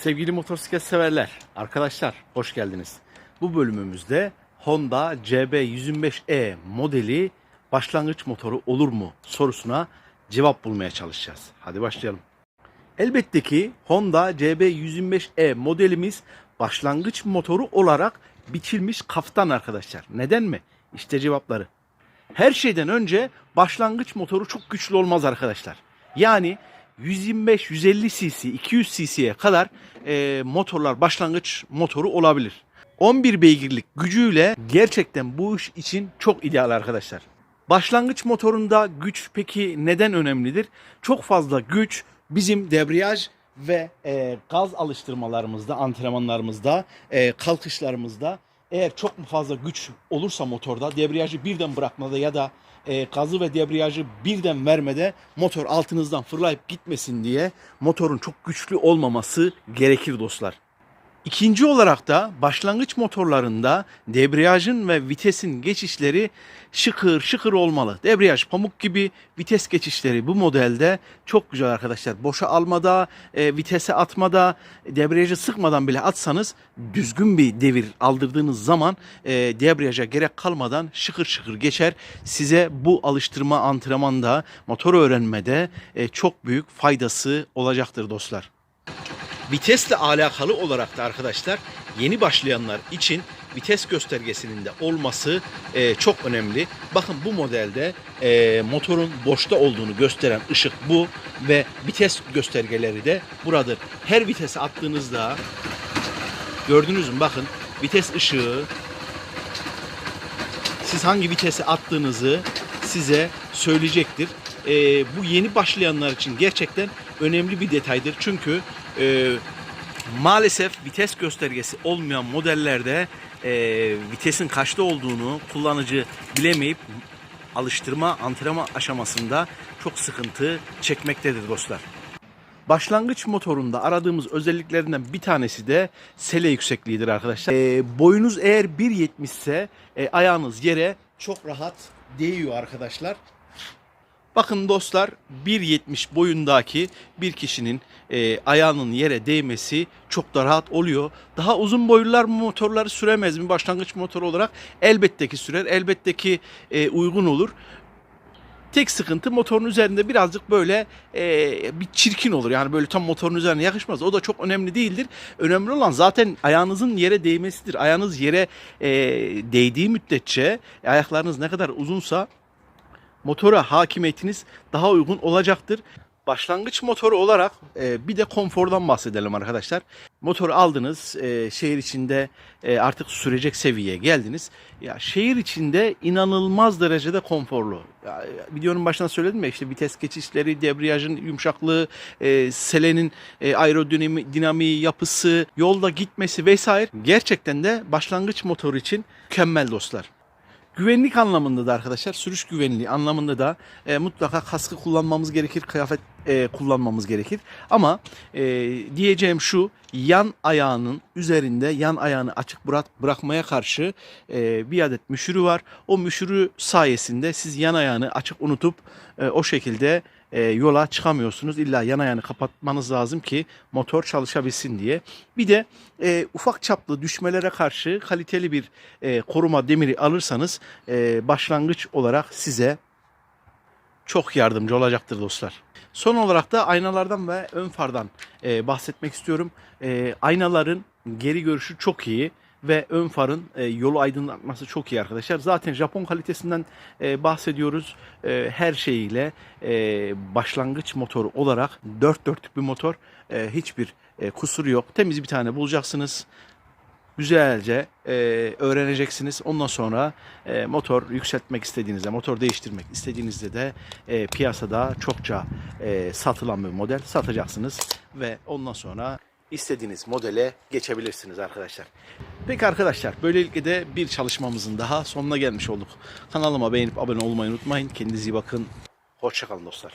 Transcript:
Sevgili motosiklet severler, arkadaşlar hoş geldiniz. Bu bölümümüzde Honda CB125E modeli başlangıç motoru olur mu sorusuna cevap bulmaya çalışacağız. Hadi başlayalım. Elbette ki Honda CB125E modelimiz başlangıç motoru olarak biçilmiş kaftan arkadaşlar. Neden mi? İşte cevapları. Her şeyden önce başlangıç motoru çok güçlü olmaz arkadaşlar. Yani 125, 150 cc, 200 cc'ye kadar e, motorlar başlangıç motoru olabilir. 11 beygirlik gücüyle gerçekten bu iş için çok ideal arkadaşlar. Başlangıç motorunda güç peki neden önemlidir? Çok fazla güç bizim debriyaj ve e, gaz alıştırmalarımızda, antrenmanlarımızda, e, kalkışlarımızda eğer çok mu fazla güç olursa motorda debriyajı birden bırakmada ya da e, gazı ve debriyajı birden vermede motor altınızdan fırlayıp gitmesin diye motorun çok güçlü olmaması gerekir dostlar. İkinci olarak da başlangıç motorlarında debriyajın ve vitesin geçişleri şıkır şıkır olmalı. Debriyaj pamuk gibi vites geçişleri bu modelde çok güzel arkadaşlar. Boşa almada, e, vitese atmada, debriyajı sıkmadan bile atsanız düzgün bir devir aldırdığınız zaman e, debriyaja gerek kalmadan şıkır şıkır geçer. Size bu alıştırma antrenmanda, motor öğrenmede e, çok büyük faydası olacaktır dostlar. Vitesle alakalı olarak da arkadaşlar yeni başlayanlar için vites göstergesinin de olması e, çok önemli. Bakın bu modelde e, motorun boşta olduğunu gösteren ışık bu ve vites göstergeleri de buradır. Her vitese attığınızda gördünüz mü bakın vites ışığı siz hangi vitese attığınızı size söyleyecektir. E, bu yeni başlayanlar için gerçekten önemli bir detaydır. Çünkü e, maalesef vites göstergesi olmayan modellerde e, vitesin kaçta olduğunu kullanıcı bilemeyip alıştırma, antrenman aşamasında çok sıkıntı çekmektedir dostlar. Başlangıç motorunda aradığımız özelliklerinden bir tanesi de sele yüksekliğidir arkadaşlar. E, boyunuz eğer 1.70 ise e, ayağınız yere çok rahat değiyor arkadaşlar. Bakın dostlar 1.70 boyundaki bir kişinin e, ayağının yere değmesi çok da rahat oluyor. Daha uzun boylular motorları süremez mi başlangıç motoru olarak? Elbette ki sürer. Elbette ki e, uygun olur. Tek sıkıntı motorun üzerinde birazcık böyle e, bir çirkin olur. Yani böyle tam motorun üzerine yakışmaz. O da çok önemli değildir. Önemli olan zaten ayağınızın yere değmesidir. Ayağınız yere e, değdiği müddetçe ayaklarınız ne kadar uzunsa motora hakimiyetiniz daha uygun olacaktır. Başlangıç motoru olarak e, bir de konfordan bahsedelim arkadaşlar. Motoru aldınız, e, şehir içinde e, artık sürecek seviyeye geldiniz. Ya şehir içinde inanılmaz derecede konforlu. Ya, videonun başında söyledim ya işte vites geçişleri, debriyajın yumuşaklığı, e, selenin e, aerodinamiği, yapısı, yolda gitmesi vesaire gerçekten de başlangıç motoru için mükemmel dostlar. Güvenlik anlamında da arkadaşlar sürüş güvenliği anlamında da e, mutlaka kaskı kullanmamız gerekir, kıyafet e, kullanmamız gerekir. Ama e, diyeceğim şu yan ayağının üzerinde yan ayağını açık bırak, bırakmaya karşı e, bir adet müşürü var. O müşürü sayesinde siz yan ayağını açık unutup e, o şekilde e, yola çıkamıyorsunuz. İlla yan ayağını kapatmanız lazım ki motor çalışabilsin diye. Bir de e, ufak çaplı düşmelere karşı kaliteli bir e, koruma demiri alırsanız e, başlangıç olarak size çok yardımcı olacaktır dostlar. Son olarak da aynalardan ve ön fardan e, bahsetmek istiyorum. E, aynaların geri görüşü çok iyi ve ön farın e, yolu aydınlatması çok iyi arkadaşlar. Zaten Japon kalitesinden e, bahsediyoruz. E, her şeyiyle e, başlangıç motoru olarak dört dörtlük bir motor. E, hiçbir e, kusuru yok. Temiz bir tane bulacaksınız güzelce e, öğreneceksiniz. Ondan sonra e, motor yükseltmek istediğinizde, motor değiştirmek istediğinizde de e, piyasada çokça e, satılan bir model satacaksınız ve ondan sonra istediğiniz modele geçebilirsiniz arkadaşlar. Peki arkadaşlar böylelikle de bir çalışmamızın daha sonuna gelmiş olduk. Kanalıma beğenip abone olmayı unutmayın. Kendinize iyi bakın. Hoşçakalın dostlar.